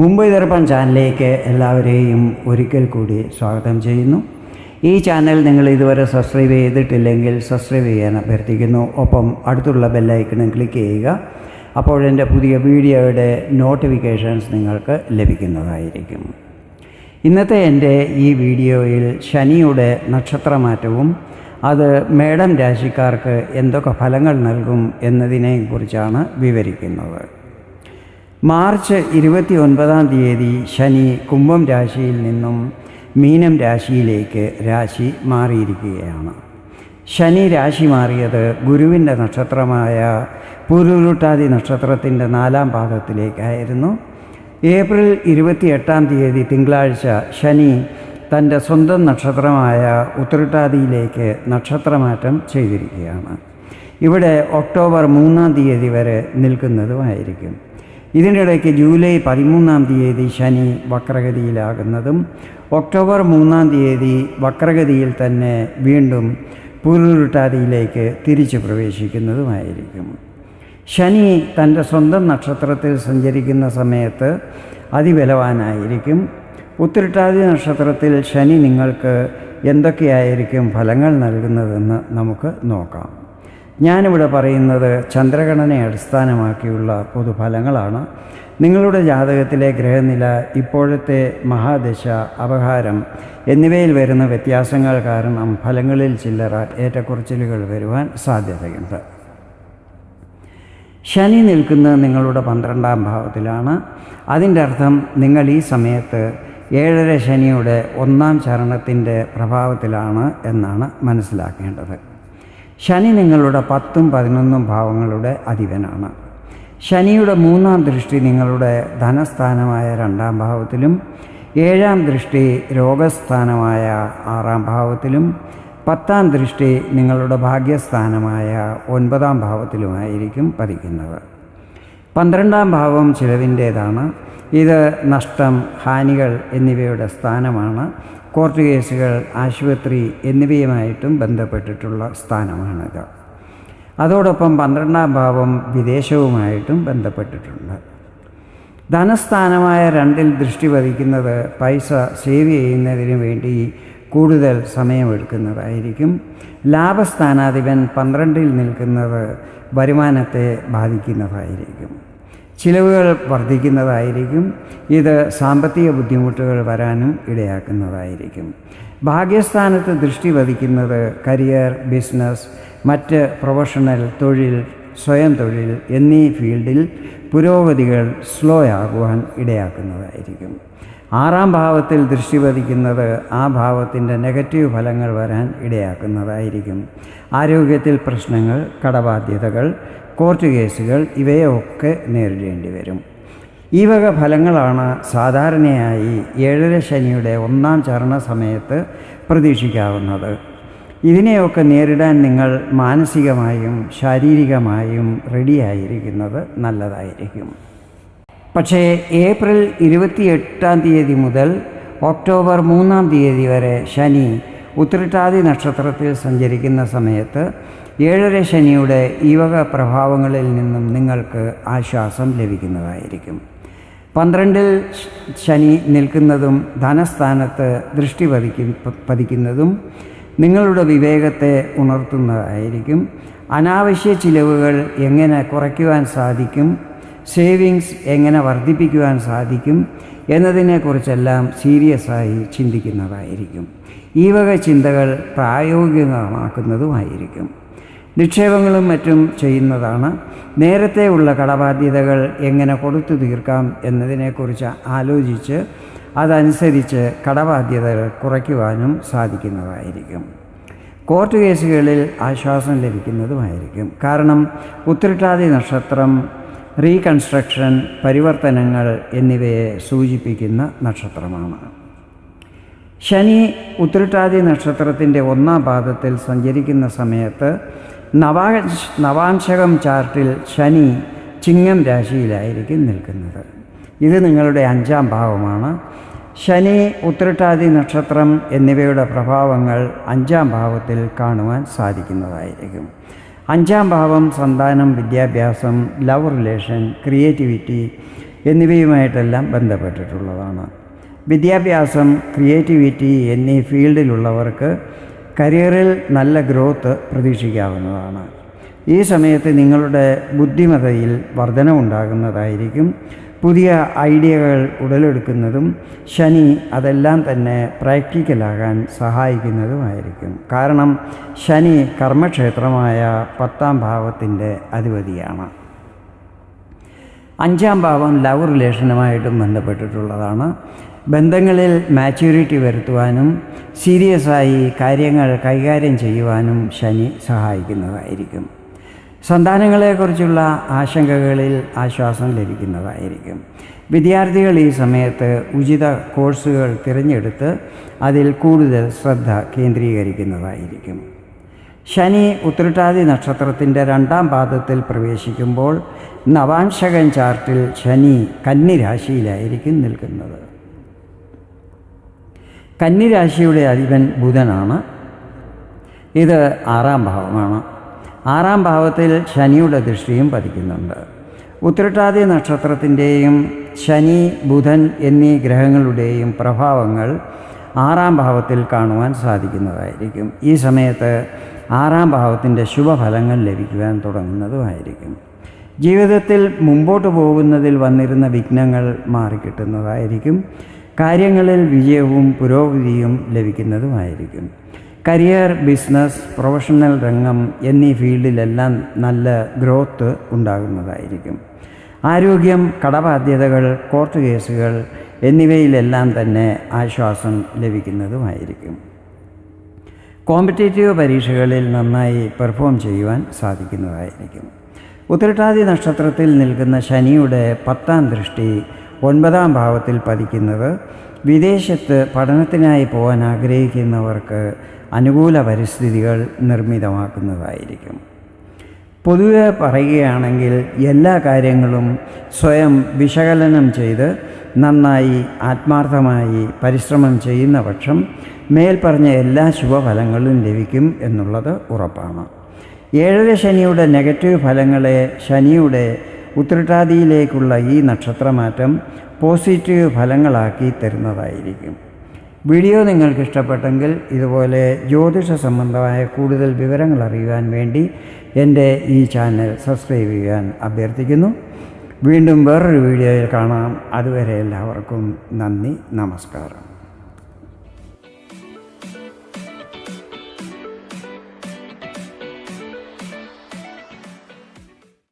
മുംബൈ ദർപ്പൺ ചാനലിലേക്ക് എല്ലാവരെയും ഒരിക്കൽ കൂടി സ്വാഗതം ചെയ്യുന്നു. ഈ ചാനൽ നിങ്ങൾ ഇതുവരെ സബ്സ്ക്രൈബ് ചെയ്തിട്ടില്ലെങ്കിൽ സബ്സ്ക്രൈബ് ചെയ്യാൻ അഭ്യർത്ഥിക്കുന്നു. ഒപ്പം അടുത്തുള്ള ബെല്ലൈക്കണും ക്ലിക്ക് ചെയ്യുക. അപ്പോൾ എന്റെ പുതിയ വീഡിയോയുടെ നോട്ടിഫിക്കേഷൻസ് നിങ്ങൾക്ക് ലഭിക്കുന്നതായിരിക്കും. ഇന്നത്തെ എന്റെ ഈ വീഡിയോയിൽ ശനിയുടെ നക്ഷത്രമാറ്റവും അത് മേഡം രാശിക്കാർക്ക് എന്തൊക്കെ ഫലങ്ങൾ നൽകും എന്നതിനെക്കുറിച്ചാണ് വിവരിക്കുന്നത്. മാർച്ച് ഇരുപത്തി ഒൻപതാം തീയതി ശനി കുംഭം രാശിയിൽ നിന്നും മീനം രാശിയിലേക്ക് രാശി മാറിയിരിക്കുകയാണ്. ശനി രാശി മാറിയത് ഗുരുവിന്റെ നക്ഷത്രമായ പുരുരുട്ടാതി നക്ഷത്രത്തിന്റെ നാലാം പാദത്തിലേക്കായിരുന്നു. ഏപ്രിൽ ഇരുപത്തി എട്ടാം തീയതി തിങ്കളാഴ്ച ശനി തന്റെ സ്വന്തം നക്ഷത്രമായ ഉത്രട്ടാതിയിലേക്ക് നക്ഷത്രമാറ്റം ചെയ്തിരിക്കുകയാണ്. ഇവിടെ ഒക്ടോബർ മൂന്നാം തീയതി വരെ നിൽക്കുന്നതുമായിരിക്കും. ഇതിനിടയ്ക്ക് ജൂലൈ പതിമൂന്നാം തീയതി ശനി വക്രഗതിയിലാകുന്നതും ഒക്ടോബർ മൂന്നാം തീയതി വക്രഗതിയിൽ തന്നെ വീണ്ടും പൂരുരുട്ടാതിയിലേക്ക് തിരിച്ചു പ്രവേശിക്കുന്നതുമായിരിക്കും. ശനി തന്റെ സ്വന്തം നക്ഷത്രത്തിൽ സഞ്ചരിക്കുന്ന സമയത്ത് അതിബലവാനായിരിക്കും. ഉത്തിരിട്ടാതി നക്ഷത്രത്തിൽ ശനി നിങ്ങൾക്ക് എന്തൊക്കെയായിരിക്കും ഫലങ്ങൾ നൽകുന്നതെന്ന് നമുക്ക് നോക്കാം. ഞാനിവിടെ പറയുന്നത് ചന്ദ്രഗണനയെ അടിസ്ഥാനമാക്കിയുള്ള പൊതുഫലങ്ങളാണ്. നിങ്ങളുടെ ജാതകത്തിലെ ഗ്രഹനില ഇപ്പോഴത്തെ മഹാദശ അപഹാരം എന്നിവയിൽ വരുന്ന വ്യത്യാസങ്ങൾ കാരണം ഫലങ്ങളിൽ ചില്ലറ ഏറ്റക്കുറച്ചിലുകൾ വരുവാൻ സാധ്യതയുണ്ട്. ശനി നിൽക്കുന്നത് നിങ്ങളുടെ പന്ത്രണ്ടാം ഭാവത്തിലാണ്. അതിന്റെ അർത്ഥം നിങ്ങൾ ഈ സമയത്ത് ഏഴര ശനിയുടെ ഒന്നാം ചരണത്തിന്റെ പ്രഭാവത്തിലാണ് എന്നാണ് മനസ്സിലാക്കേണ്ടത്. ശനി നിങ്ങളുടെ പത്തും പതിനൊന്നും ഭാവങ്ങളുടെ അധിപനാണ്. ശനിയുടെ മൂന്നാം ദൃഷ്ടി നിങ്ങളുടെ ധനസ്ഥാനമായ രണ്ടാം ഭാവത്തിലും ഏഴാം ദൃഷ്ടി രോഗസ്ഥാനമായ ആറാം ഭാവത്തിലും പത്താം ദൃഷ്ടി നിങ്ങളുടെ ഭാഗ്യസ്ഥാനമായ ഒൻപതാം ഭാവത്തിലുമായിരിക്കും പതിക്കുന്നത്. പന്ത്രണ്ടാം ഭാവം ചിലവിന്റേതാണ്. ഇത് നഷ്ടം ഹാനികൾ എന്നിവയുടെ സ്ഥാനമാണ്. കോർട്ട് കേസുകൾ ആശുപത്രി എന്നിവയുമായിട്ടും ബന്ധപ്പെട്ടിട്ടുള്ള സ്ഥാനമാണിത്. അതോടൊപ്പം പന്ത്രണ്ടാം ഭാവം വിദേശവുമായിട്ടും ബന്ധപ്പെട്ടിട്ടുണ്ട്. ധനസ്ഥാനമായ രണ്ടിൽ ദൃഷ്ടി പതിക്കുന്നത് പൈസ സേവ് ചെയ്യുന്നതിന് വേണ്ടി കൂടുതൽ സമയമെടുക്കുന്നതായിരിക്കും. ലാഭസ്ഥാനാധിപൻ പന്ത്രണ്ടിൽ നിൽക്കുന്നത് വരുമാനത്തെ ബാധിക്കുന്നതായിരിക്കും. ചിലവുകൾ വർദ്ധിക്കുന്നതായിരിക്കും. ഇത് സാമ്പത്തിക ബുദ്ധിമുട്ടുകൾ വരാനും ഇടയാക്കുന്നതായിരിക്കും. ഭാഗ്യസ്ഥാനത്ത് ദൃഷ്ടി വധിക്കുന്നത് കരിയർ ബിസിനസ് മറ്റ് പ്രൊഫഷണൽ തൊഴിൽ സ്വയം തൊഴിൽ എന്നീ ഫീൽഡിൽ പുരോഗതികൾ സ്ലോ ആകുവാൻ ഇടയാക്കുന്നതായിരിക്കും. ആറാം ഭാവത്തിൽ ദൃഷ്ടി പതിക്കുന്നത് ആ ഭാവത്തിന്റെ നെഗറ്റീവ് ഫലങ്ങൾ വരാൻ ഇടയാക്കുന്നതായിരിക്കും. ആരോഗ്യത്തിൽ പ്രശ്നങ്ങൾ കടബാധ്യതകൾ കോർട്ട് കേസുകൾ ഇവയൊക്കെ നേരിടേണ്ടി വരും. ഈ വക ഫലങ്ങളാണ് സാധാരണയായി ഏഴര ശനിയുടെ ഒന്നാം ചരണ സമയത്ത് പ്രതീക്ഷിക്കാവുന്നത്. ഇതിനെയൊക്കെ നേരിടാൻ നിങ്ങൾ മാനസികമായും ശാരീരികമായും റെഡിയായിരിക്കുന്നത് നല്ലതായിരിക്കും. പക്ഷേ ഏപ്രിൽ ഇരുപത്തി എട്ടാം തീയതി മുതൽ ഒക്ടോബർ മൂന്നാം തീയതി വരെ ശനി ഉത്രട്ടാതി നക്ഷത്രത്തിൽ സഞ്ചരിക്കുന്ന സമയത്ത് ഏഴര ശനിയുടെ ഈ വക പ്രഭാവങ്ങളിൽ നിന്നും നിങ്ങൾക്ക് ആശ്വാസം ലഭിക്കുന്നതായിരിക്കും. പന്ത്രണ്ടിൽ ശനി നിൽക്കുന്നതും ധനസ്ഥാനത്ത് ദൃഷ്ടി പതിക്കും പതിക്കുന്നതും നിങ്ങളുടെ വിവേകത്തെ ഉണർത്തുന്നതായിരിക്കും. അനാവശ്യ ചിലവുകൾ എങ്ങനെ കുറയ്ക്കുവാൻ സാധിക്കും? സേവിങ്സ് എങ്ങനെ വർദ്ധിപ്പിക്കുവാൻ സാധിക്കും? എന്നതിനെക്കുറിച്ചെല്ലാം സീരിയസായി ചിന്തിക്കുന്നതായിരിക്കും. ഈ വക ചിന്തകൾ പ്രായോഗികമാക്കുന്നതുമായിരിക്കും. നിക്ഷേപങ്ങളും മറ്റും ചെയ്യുന്നതാണ്. നേരത്തെ ഉള്ള കടബാധ്യതകൾ എങ്ങനെ കൊടുത്തു തീർക്കാം എന്നതിനെക്കുറിച്ച് ആലോചിച്ച് അതനുസരിച്ച് കടബാധ്യതകൾ കുറയ്ക്കുവാനും സാധിക്കുന്നതായിരിക്കും. കോർട്ട് കേസുകളിൽ ആശ്വാസം ലഭിക്കുന്നതുമായിരിക്കും. കാരണം ഉത്രട്ടാതി നക്ഷത്രം റീകൺസ്ട്രക്ഷൻ പരിവർത്തനങ്ങൾ എന്നിവയെ സൂചിപ്പിക്കുന്ന നക്ഷത്രമാണ്. ശനി ഉത്രട്ടാതി നക്ഷത്രത്തിന്റെ ഒന്നാം പാദത്തിൽ സഞ്ചരിക്കുന്ന സമയത്ത് നവാ നവാംശകം ചാർട്ടിൽ ശനി ചിങ്ങം രാശിയിലായിരിക്കും നിൽക്കുന്നത്. ഇത് നിങ്ങളുടെ അഞ്ചാം ഭാവമാണ്. ശനി ഉത്രട്ടാതി നക്ഷത്രം എന്നിവയുടെ പ്രഭാവങ്ങൾ അഞ്ചാം ഭാവത്തിൽ കാണുവാൻ സാധിക്കുന്നതായിരിക്കും. അഞ്ചാം ഭാവം സന്താനം വിദ്യാഭ്യാസം ലവ് റിലേഷൻ ക്രിയേറ്റിവിറ്റി എന്നിവയുമായിട്ടെല്ലാം ബന്ധപ്പെട്ടിട്ടുള്ളതാണ്. വിദ്യാഭ്യാസം ക്രിയേറ്റിവിറ്റി എന്നീ ഫീൽഡിലുള്ളവർക്ക് കരിയറിൽ നല്ല ഗ്രോത്ത് പ്രതീക്ഷിക്കാവുന്നതാണ്. ഈ സമയത്ത് നിങ്ങളുടെ ബുദ്ധിമതയിൽ വർധനവുണ്ടാകുന്നതായിരിക്കും. പുതിയ ഐഡിയകൾ ഉടലെടുക്കുന്നതും ശനി അതെല്ലാം തന്നെ പ്രാക്ടിക്കലാകാൻ സഹായിക്കുന്നതുമായിരിക്കും. കാരണം ശനി കർമ്മക്ഷേത്രമായ പത്താം ഭാവത്തിന്റെ അധിപതിയാണ്. അഞ്ചാം ഭാവം ലവ് റിലേഷനുമായിട്ടും ബന്ധപ്പെട്ടിട്ടുള്ളതാണ്. ബന്ധങ്ങളിൽ മാച്യൂരിറ്റി വരുത്തുവാനും സീരിയസായി കാര്യങ്ങൾ കൈകാര്യം ചെയ്യുവാനും ശനി സഹായിക്കുന്നതായിരിക്കും. സന്താനങ്ങളെക്കുറിച്ചുള്ള ആശങ്കകളിൽ ആശ്വാസം ലഭിക്കുന്നതായിരിക്കും. വിദ്യാർത്ഥികൾ ഈ സമയത്ത് ഉചിത കോഴ്സുകൾ തിരഞ്ഞെടുത്ത് അതിൽ കൂടുതൽ ശ്രദ്ധ കേന്ദ്രീകരിക്കുന്നതായിരിക്കും. ശനി ഉത്രട്ടാതി നക്ഷത്രത്തിന്റെ രണ്ടാം പാദത്തിൽ പ്രവേശിക്കുമ്പോൾ നവാംശകൻ ചാർട്ടിൽ ശനി കന്നിരാശിയിലായിരിക്കും നിൽക്കുന്നത്. കന്നിരാശിയുടെ അധിപൻ ബുധനാണ്. ഇത് ആറാം ഭാവമാണ്. ആറാം ഭാവത്തിൽ ശനിയുടെ ദൃഷ്ടിയും പതിക്കുന്നുണ്ട്. ഉത്രട്ടാതി നക്ഷത്രത്തിന്റെയും ശനി ബുധൻ എന്നീ ഗ്രഹങ്ങളുടെയും പ്രഭാവങ്ങൾ ആറാം ഭാവത്തിൽ കാണുവാൻ സാധിക്കുന്നതായിരിക്കും. ഈ സമയത്ത് ആറാം ഭാവത്തിന്റെ ശുഭഫലങ്ങൾ ലഭിക്കുവാൻ തുടങ്ങുന്നതുമായിരിക്കും. ജീവിതത്തിൽ മുമ്പോട്ട് പോകുന്നതിൽ വന്നിരുന്ന വിഘ്നങ്ങൾ മാറിക്കിട്ടുന്നതായിരിക്കും. കാര്യങ്ങളിൽ വിജയവും പുരോഗതിയും ലഭിക്കുന്നതുമായിരിക്കും. കരിയർ ബിസിനസ് പ്രൊഫഷണൽ രംഗം എന്നീ ഫീൽഡിലെല്ലാം നല്ല ഗ്രോത്ത് ഉണ്ടാകുന്നതായിരിക്കും. ആരോഗ്യം കടബാധ്യതകൾ കോർട്ട് കേസുകൾ എന്നിവയിലെല്ലാം തന്നെ ആശ്വാസം ലഭിക്കുന്നതുമായിരിക്കും. കോമ്പറ്റേറ്റീവ് പരീക്ഷകളിൽ നന്നായി പെർഫോം ചെയ്യുവാൻ സാധിക്കുന്നതായിരിക്കും. ഉത്രട്ടാതി നക്ഷത്രത്തിൽ നിൽക്കുന്ന ശനിയുടെ പത്താം ദൃഷ്ടി ഒൻപതാം ഭാവത്തിൽ പതിക്കുന്നത് വിദേശത്ത് പഠനത്തിനായി പോകാൻ ആഗ്രഹിക്കുന്നവർക്ക് അനുകൂല പരിസ്ഥിതികൾ നിർമ്മിതമാക്കുന്നതായിരിക്കും. പൊതുവെ പറയുകയാണെങ്കിൽ എല്ലാ കാര്യങ്ങളും സ്വയം വിശകലനം ചെയ്ത് നന്നായി ആത്മാർത്ഥമായി പരിശ്രമം ചെയ്യുന്ന പക്ഷം മേൽപ്പറഞ്ഞ എല്ലാ ശുഭഫലങ്ങളും ലഭിക്കും എന്നുള്ളത് ഉറപ്പാണ്. ഏഴര ശനിയുടെ നെഗറ്റീവ് ഫലങ്ങളെ ശനിയുടെ ഉത്രട്ടാതിയിലേക്കുള്ള ഈ നക്ഷത്രമാറ്റം പോസിറ്റീവ് ഫലങ്ങളാക്കി തരുന്നതായിരിക്കും. വീഡിയോ നിങ്ങൾക്ക് ഇഷ്ടപ്പെട്ടെങ്കിൽ ഇതുപോലെ ജ്യോതിഷ സംബന്ധമായ കൂടുതൽ വിവരങ്ങൾ അറിയുവാൻ വേണ്ടി എന്റെ ഈ ചാനൽ സബ്സ്ക്രൈബ് ചെയ്യാൻ അഭ്യർത്ഥിക്കുന്നു. വീണ്ടും വേറൊരു വീഡിയോയിൽ കാണാം. അതുവരെ എല്ലാവർക്കും നന്ദി നമസ്കാരം.